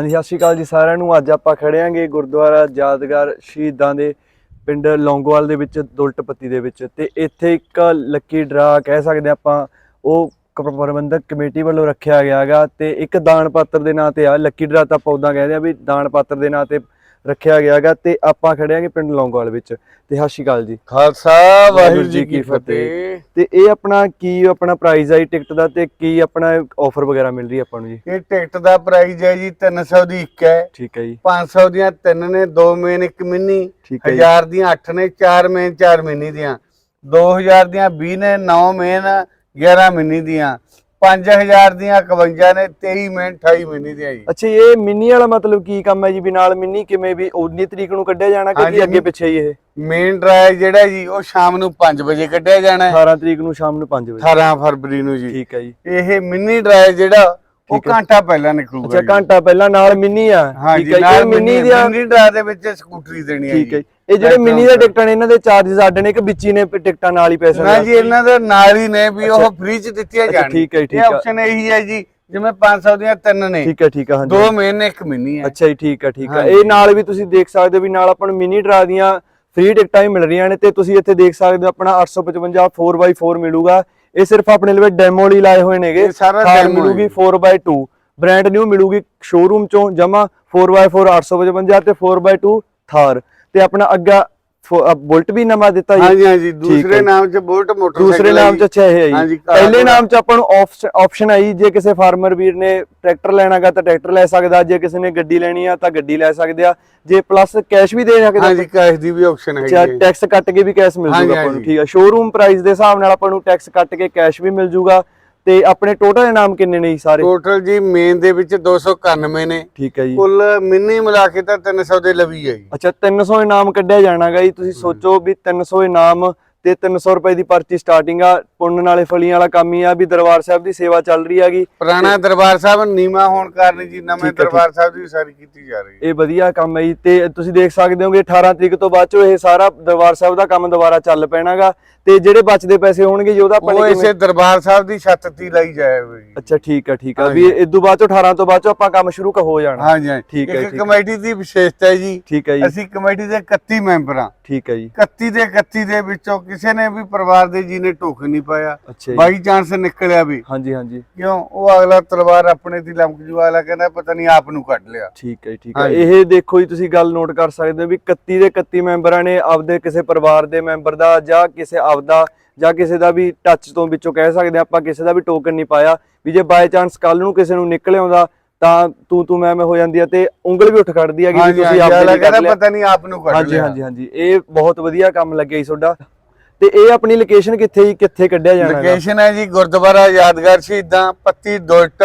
ਹਾਂਜੀ, ਸਤਿ ਸ਼੍ਰੀ ਅਕਾਲ ਜੀ ਸਾਰਿਆਂ ਨੂੰ। ਅੱਜ ਆਪਾਂ ਖੜੇ ਆਂਗੇ ਗੁਰਦੁਆਰਾ ਯਾਦਗਾਰ ਸ਼ਹੀਦਾਂ ਦੇ ਪਿੰਡ ਲੌਂਗੋਵਾਲ ਦੇ ਵਿੱਚ, ਦੁਲਟਪੱਤੀ ਦੇ ਵਿੱਚ। ਤੇ ਇੱਥੇ ਇੱਕ ਲੱਕੀ ਡਰਾ ਕਹਿ ਸਕਦੇ ਆਪਾਂ, ਉਹ ਕ- ਪ੍ਰਬੰਧਕ ਕਮੇਟੀ ਵੱਲੋਂ ਰੱਖਿਆ ਗਿਆ ਹੈਗਾ। ਤੇ ਇੱਕ ਦਾਨ ਪਾਤਰ ਦੇ ਨਾਂ ਤੇ ਆ ਲੱਕੀ ਡਰਾ ਤਾਂ ਆਪਾਂ ਉਦਾਂ ਕਹਿੰਦੇ ਆ ਵੀ ਦਾਨ ਪਾਤਰ ਦੇ ਨਾਂ ਤੇ ਰੱਖਿਆ ਗਿਆ ਹੈਗਾ ਤੇ ਆਪਾਂ ਖੜੇ ਆਂਗੇ ਪਿੰਡ ਲੌਂਗੋਵਾਲ ਵਿੱਚ। ਤੇ ਸਤਿ ਸ਼੍ਰੀ ਅਕਾਲ ਜੀ। ਖਾਲਸਾ ਵਾਹਿਗੁਰੂ ਜੀ ਕੀ ਫਤਿਹ। ਤੇ ਇਹ ਆਪਣਾ ਕੀ ਆਪਣਾ ਪ੍ਰਾਈਜ਼ ਆਈ ਟਿਕਟ ਦਾ ਤੇ ਕੀ ਆਪਣਾ ਆਫਰ ਵਗੈਰਾ ਮਿਲ ਰਹੀ ਹੈ ਆਪਾਂ ਨੂੰ ਜੀ? ਇਹ ਟਿਕਟ ਦਾ ਪ੍ਰਾਈਸ ਹੈ ਜੀ 300 ਦੀ ਇੱਕ ਹੈ। ਠੀਕ ਹੈ ਜੀ। 500 ਦੀਆਂ ਤਿੰਨ ਨੇ ਦੋ ਮੇਨ ਇੱਕ ਮਿੰਨੀ। ਠੀਕ ਹੈ ਜੀ। 1000 ਦੀਆਂ 8 ਨੇ 4 ਮੇਨ 4 ਮਿੰਨੀ ਦੀਆਂ। 2000 ਦੀਆਂ 20 ਨੇ 9 ਮੇਨ 11 ਮਿੰਨੀ ਦੀਆਂ। 5000 ਦੀਆਂ 51 ਨੇ 23 ਮੇਨ 28 ਮਿੰਨੀ ਦੀਆਂ ਜੀ। ਅੱਛਾ ਇਹ ਮਿੰਨੀ ਵਾਲਾ ਮਤਲਬ ਕੀ ਕੰਮ ਹੈ ਜੀ? ਵੀ ਨਾਲ ਮਿੰਨੀ ਕਿਵੇਂ ਵੀ 19 ਤਰੀਕ ਨੂੰ ਕੱਢਿਆ ਜਾਣਾ ਕੀ ਅੱਗੇ ਪਿੱਛੇ ਹੀ ਇਹ? ਮੇਨ ਡਰਾਈਵ ਜਿਹੜਾ ਜੀ ਉਹ ਸ਼ਾਮ ਨੂੰ 5 ਵਜੇ ਕੱਢਿਆ ਜਾਣਾ ਹੈ। 18 ਤਰੀਕ ਨੂੰ ਸ਼ਾਮ ਨੂੰ 5 ਵਜੇ। 18 ਫਰਵਰੀ ਨੂੰ ਜੀ। ਠੀਕ ਹੈ ਜੀ। ਇਹ ਮਿੰਨੀ ਡਰਾਈਵ ਜਿਹੜਾ ਉਹ ਹੈ। ਘੰਟਾ ਪਹਿਲਾਂ ਨਿਕਲੂਗਾ ਅੱਛਾ। ਘੰਟਾ ਪਹਿਲਾਂ ਨਾਲ ਮਿੰਨੀ ਆ ਹਾਂ ਠੀਕ ਹੈ ਇਹ ਮਿੰਨੀ ਦੀਆਂ ਮਿੰਨੀ ਡਰਾਈਵ ਦੇ ਵਿੱਚ ਸਕੂਟਰੀ ਦੇਣੀ ਹੈ ਠੀਕ ਹੈ। ਇਹ ਜਿਹੜੇ ਮਿੰਨੀ ਦੇ ਟਿਕਟਾਂ ਨੇ ਇਹਨਾਂ ਦੇ ਚਾਰजेस ਅੱਡ ਨੇ ਕਿ ਵਿੱਚ ਹੀ ਨੇ ਟਿਕਟਾਂ ਨਾਲ ਹੀ ਪੈਸੇ ਨਾ ਜੀ ਇਹਨਾਂ ਦੇ ਨਾਲ ਹੀ ਨੇ ਵੀ ਉਹ। ਫ੍ਰੀ ਚ ਦਿੱਤੀਆਂ ਜਾਣ ਠੀਕ ਹੈ ਠੀਕ ਇਹ ਆ। ਆਪਸ਼ਨ ਇਹੀ ਹੈ ਜੀ ਜਿਵੇਂ 500 ਦੀਆਂ ਤਿੰਨ ਨੇ ਠੀਕ ਹੈ ਠੀਕ ਹੈ ਹਾਂਜੀ ਦੋ ਮਹੀਨੇ ਇੱਕ ਮਹੀਨੇ ਹੈ ਅੱਛਾ ਜੀ ਠੀਕ ਹੈ ਠੀਕ ਹੈ। ਇਹ ਨਾਲ ਵੀ ਤੁਸੀਂ ਦੇਖ ਸਕਦੇ ਹੋ ਵੀ ਨਾਲ ਆਪਾਂ ਨੂੰ ਮਿੰਨੀ ਡਰਾ ਦੀਆਂ ਫ੍ਰੀ ਟਿਕਟਾਂ ਹੀ ਮਿਲ ਰਹੀਆਂ ਨੇ ਤੇ ਤੁਸੀਂ ਇੱਥੇ ਦੇਖ ਸਕਦੇ ਹੋ ਆਪਣਾ 855 4x4 ਮਿਲੂਗਾ ਇਹ ਸਿਰਫ ਆਪਣੇ ਲਈ ਡੈਮੋ ਲਈ ਲਾਏ ਹੋਏ ਨੇਗੇ। ਇਹ ਸਾਰਾ demo ਮਿਲੂਗੀ ਹੈ। 4x2 ਬ੍ਰਾਂਡ ਨਿਊ ਮਿਲੂਗੀ ਸ਼ੋਰੂਮ ਚੋਂ ਜਮਾ 4x4 855 ਤੇ 4x2 ਥਾਰ। ਤੇ ਆਪਣਾ ਅੱਗਾ ਬੁਲਟ ਵੀ ਨਵਾਂ ਦਿੱਤਾ ਜੀ। ਹਾਂਜੀ ਹਾਂਜੀ ਦੂਸਰੇ। ਨਾਮ ਚ ਬੁਲਟ ਮੋਟਰਸਾਈਕਲ ਦੂਸਰੇ ਨਾਮ ਚ ਅੱਛਾ ਇਹ ਹੈ ਜੀ। ਪਹਿਲੇ। ਨਾਮ ਚ ਆਪਾਂ ਨੂੰ ਆਪਸ਼ਨ ਆਈ ਜੇ ਕਿਸੇ ਫਾਰਮਰ ਵੀਰ ਨੇ ਟਰੈਕਟਰ ਲੈਣਾਗਾ ਤਾਂ ਟਰੈਕਟਰ ਲੈ ਸਕਦਾ ਜੇ ਕਿਸੇ ਨੇ ਗੱਡੀ ਲੈਣੀ ਆ ਤਾਂ ਗੱਡੀ ਲੈ ਸਕਦੇ ਆ। ਜੇ ਪਲੱਸ ਕੈਸ਼ ਵੀ ਦੇ ਸਕਦਾ ਹਾਂਜੀ ਕੈਸ਼ ਦੀ ਵੀ ਆਪਸ਼ਨ ਹੈਗੀ ਹੈ। ਟੈਕਸ ਕੱਟ ਕੇ ਵੀ ਕੈਸ਼ ਮਿਲ ਜੂਗਾ ਆਪਾਂ ਨੂੰ। ਠੀਕ ਆ। ਸ਼ੋਰੂਮ ਪ੍ਰਾਈਸ ਦੇ ਹਿਸਾਬ ਨਾਲ ਆਪਾਂ ਨੂੰ ਟੈਕਸ ਕੱਟ ਕੇ ਕੈਸ਼ ਵੀ ਮਿਲ ਜੂਗਾ। ਤੇ ਆਪਣੇ ਟੋਟਲ ਇਨਾਮ ਕਿੰਨੇ ਨੇ ਜੀ ਸਾਰੇ? ਟੋਟਲ ਜੀ ਮੇਨ ਦੇ ਵਿੱਚ 291 ਨੇ। ਠੀਕ ਹੈ ਜੀ। ਕੁੱਲ ਮਿੰਨੀ ਮਿਲਾ ਕੇ ਤਾਂ 300 ਦੇ ਲਵੀ ਹੈ ਜੀ। ਅੱਛਾ 300 ਇਨਾਮ ਕੱਢਿਆ ਜਾਣਾਗਾ ਜੀ। ਤੁਸੀਂ ਸੋਚੋ ਵੀ 300 ਇਨਾਮ ਤੇ 300 ਰੁਪਏ ਦੀ ਪਰਚੀ ਸਟਾਰਟਿੰਗ ਆ ਪੁੰਨ ਨਾਲੇ ਫਲੀਆਂ ਵਾਲਾ ਕੰਮ ਹੀ ਆ ਵੀ ਦਰਬਾਰ ਸਾਹਿਬ ਦੀ ਸੇਵਾ ਚੱਲ ਰਹੀ ਹੈਗੀ। ਪੁਰਾਣਾ ਦਰਬਾਰ ਸਾਹਿਬ ਨੀਮਾ ਹੋਣ ਕਾਰਨ ਜੀ ਨਵੇਂ ਦਰਬਾਰ ਸਾਹਿਬ ਦੀ ਸਾਰੀ ਕੀਤੀ ਜਾ ਰਹੀ ਹੈ। ਇਹ ਵਧੀਆ ਕੰਮ ਹੈ ਜੀ। ਤੇ ਤੁਸੀਂ ਦੇਖ ਸਕਦੇ ਹੋਗੇ 18 ਤਰੀਕ ਤੋਂ ਬਾਅਦ ਚੋਂ ਇਹ ਸਾਰਾ ਦਰਬਾਰ ਸਾਹਿਬ ਦਾ ਕੰਮ ਦੁਬਾਰਾ ਚੱਲ ਪੈਣਾਗਾ। ਤੇ ਜਿਹੜੇ ਬਚਦੇ ਪੈਸੇ ਹੋਣਗੇ ਜੀ ਉਹਦਾ ਉਹ ਇਸੇ ਦਰਬਾਰ ਸਾਹਿਬ ਦੀ ਛੱਤ ਤੇ ਲਾਈ ਜਾਏਗਾ ਜੀ। ਅੱਛਾ ਠੀਕ ਆ ਠੀਕ ਆ। ਵੀ ਇਸ ਤੋਂ ਬਾਅਦ ਚੋਂ 18 ਤੋਂ ਬਾਅਦ ਚੋਂ ਆਪਾਂ ਕੰਮ ਸ਼ੁਰੂ ਹੋ ਜਾਣਾ। ਹਾਂਜੀ ਹਾਂਜੀ। ਠੀਕ ਹੈ, ਇੱਕ। ਕਮੇਟੀ ਦੀ ਵਿਸ਼ੇਸ਼ਤਾ ਹੈ ਜੀ। ਠੀਕ ਹੈ ਜੀ। ਅਸੀਂ ਕਮੇਟੀ ਦੇ 31 ਮੈਂਬਰ। ਠੀਕ ਹੈ ਜੀ। 31 ਦੇ 31 ਦੇ ਵਿੱਚੋਂ ਕਿਸੇ ਨੇ ਵੀ ਪਰਿਵਾਰ ਦੇ ਜੀ ਨੇ ਢੋਕ ਨਹੀਂ ਅੱਛਾ ਜੀ। ਬਾਈ ਚਾਂਸ ਨਿਕਲਿਆ ਵੀ। ਹਾਂਜੀ ਹਾਂਜੀ। ਕਿਉਂ? ਉਹ ਅਗਲਾ ਤਲਵਾਰ ਆਪਣੇ ਦੀ ਲੰਕ ਜੂ ਅਗਲਾ ਕਹਿੰਦਾ ਪਤਾ ਨਹੀਂ ਆਪ ਨੂੰ ਕੱਢ ਲਿਆ। ਠੀਕ ਹੈ ਠੀਕ ਹੈ। ਹਾਂਜੀ। ਇਹ ਦੇਖੋ ਜੀ ਤੁਸੀਂ ਗੱਲ ਨੋਟ ਕਰ ਸਕਦੇ ਹੋ ਵੀ 31 ਦੇ 31 ਮੈਂਬਰਾਂ ਨੇ ਆਪਦੇ ਕਿਸੇ ਪਰਿਵਾਰ ਦੇ ਮੈਂਬਰ ਦਾ ਜਾਂ ਕਿਸੇ ਆਪਦਾ ਜਾਂ ਕਿਸੇ ਦਾ ਵੀ ਟੱਚ ਤੋਂ ਵਿੱਚੋਂ ਕਹਿ ਸਕਦੇ ਆਪਾਂ ਕਿਸੇ ਦਾ ਵੀ ਟੋਕਨ ਨਹੀਂ ਪਾਇਆ ਵੀ ਜੇ ਬਾਈ ਚਾਂਸ ਕੱਲ ਨੂੰ ਕਿਸੇ ਨੂੰ ਨਿਕਲ ਆਉਂਦਾ ਤਾਂ ਤੂੰ ਤੂੰ ਮੈਂ ਮੈਂ ਹੋ ਜਾਂਦੀ ਆ ਤੇ ਉਂਗਲ ਵੀ ਉੱਠ ਖੜਦੀ ਆ ਕਿ ਹਾਂਜੀ ਤੁਸੀਂ ਹਾਂਜੀ ਕਹਿੰਦਾ ਲਿਆ। ਪਤਾ ਨਹੀਂ ਆਪ ਨੂੰ ਕੱਢ ਹਾਂਜੀ ਲਿਆ। ਹਾਂਜੀ ਹਾਂਜੀ। ਇਹ ਬਹੁਤ ਵਧੀਆ ਕੰਮ ਲੱਗਿਆ ਜੀ ਤੁਹਾਡਾ। ਤੇ ਇਹ ਆਪਣੀ ਲੋਕੇਸ਼ਨ ਕਿੱਥੇ ਜੀ ਕਿੱਥੇ ਕੱਢਿਆ ਜਾਣਾ? ਲੋਕੇਸ਼ਨ ਹੈ ਜੀ ਗੁਰਦੁਆਰਾ ਯਾਦਗਾਰ ਸ਼ਹੀਦਾਂ ਪੱਤੀ ਦੁਲਟ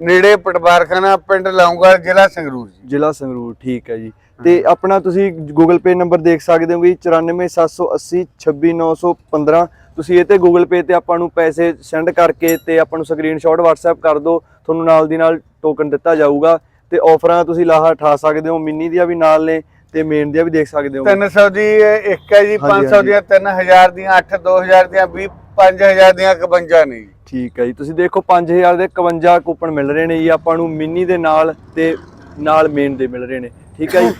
ਨੇੜੇ ਪਟਵਾਰਖਾਨਾ ਪਿੰਡ ਲਾਉਂਗਾ ਜ਼ਿਲ੍ਹਾ ਸੰਗਰੂਰ ਜੀ। ਜ਼ਿਲ੍ਹਾ ਸੰਗਰੂਰ ਠੀਕ ਹੈ ਜੀ। ਤੇ ਆਪਣਾ ਤੁਸੀਂ ਗੂਗਲ ਪੇ ਨੰਬਰ ਦੇਖ ਸਕਦੇ ਹੋਗੇ 94780 26915 ਤੁਸੀਂ ਇਹ ਤੇ ਗੂਗਲ ਪੇ ਤੇ ਆਪਾਂ ਨੂੰ ਪੈਸੇ ਸੈਂਡ ਕਰਕੇ ਤੇ ਆਪਾਂ ਨੂੰ ਸਕਰੀਨਸ਼ਾਟ WhatsApp ਕਰ ਦਿਓ ਤੁਹਾਨੂੰ ਨਾਲ ਦੀ ਨਾਲ ਟੋਕਨ ਦਿੱਤਾ ਜਾਊਗਾ। ਤੇ ਆਫਰਾਂ ਤੁਸੀਂ ਲਾਹਾ ਉਠਾ ਸਕਦੇ ਹੋ ਮਿੰਨੀ ਦੀਆਂ ਵੀ ਨਾਲ ਨੇ। ਤੇ ਮੇਨ ਦੀਆਂ ਵੀ ਦੇਖ ਸਕਦੇ ਹੋ 300 ਦੀ ਇੱਕ ਹੈ ਜੀ ਹਾਂਜੀ, 500 ਦੀਆਂ 3000 ਦੀਆਂ 8 2000 ਦੀਆਂ 20 5000 ਦੀਆਂ 51 ਨੇ ਜੀ। ਠੀਕ ਹੈ ਜੀ। ਤੁਸੀਂ ਦੇਖੋ 5000 ਦੇ 51 ਕੂਪਨ ਮਿਲ ਰਹੇ ਨੇ ਜੀ ਆਪਾਂ ਨੂੰ ਮਿੰਨੀ ਦੇ ਨਾਲ ਤੇ ਨਾਲ ਮੇਨ ਦੇ ਮਿਲ ਰਹੇ ਨੇ। ਠੀਕ ਹੈ ਜੀ?